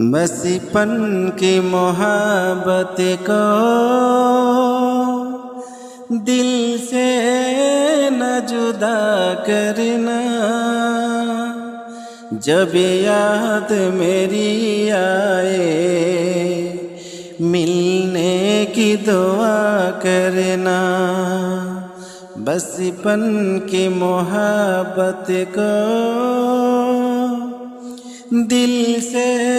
बसीपन की मोहब्बत को दिल से न जुदा करना। जब याद मेरी आए, मिलने की दुआ करना। बचपन की मोहब्बत को दिल से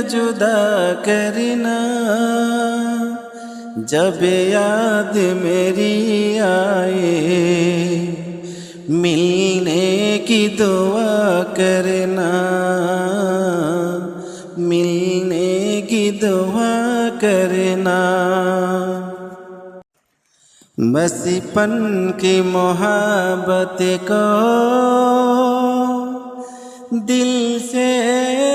जुदा करना। जब याद मेरी आए, मिलने की दुआ करना। मिलने की दुआ करना। बचपन की मोहब्बत को दिल से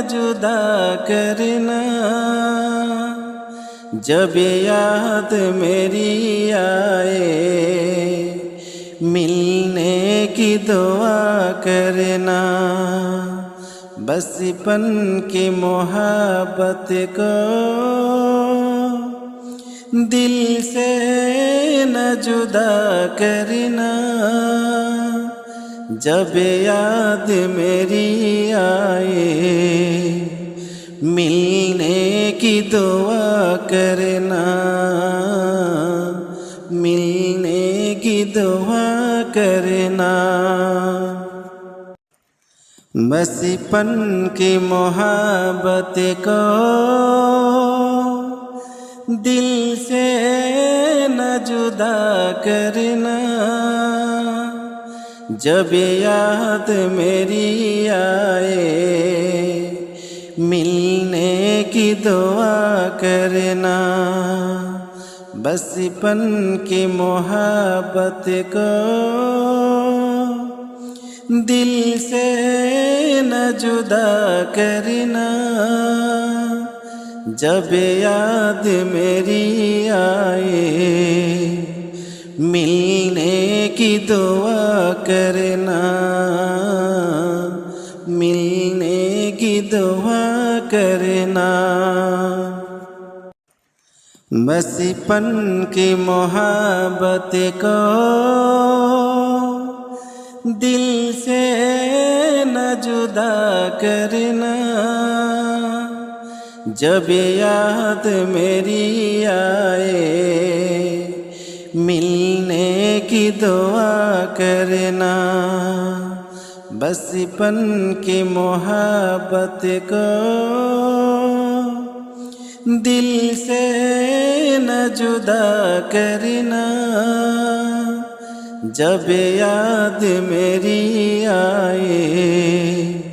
जुदा करना। जब याद मेरी आए, मिलने की दुआ करना। बचपन की मोहब्बत को दिल से न जुदा करना। जब याद मेरी आए, मिलने की दुआ करना, मिलने की दुआ करना। बचपन की मोहब्बत को दिल से न जुदा करना। जब याद मेरी आए, मिलने की दुआ करना, बचपन की मोहब्बत को दिल से न जुदा करना। जब याद मेरी आए, मिलने की दुआ करना। मिलने की दुआ करना। बचपन की मोहब्बत को दिल से न जुदा करना। जब याद मेरी आए, मिलने की दुआ करना बचपन की मोहब्बत को दिल से न जुदा करना। जब याद मेरी आए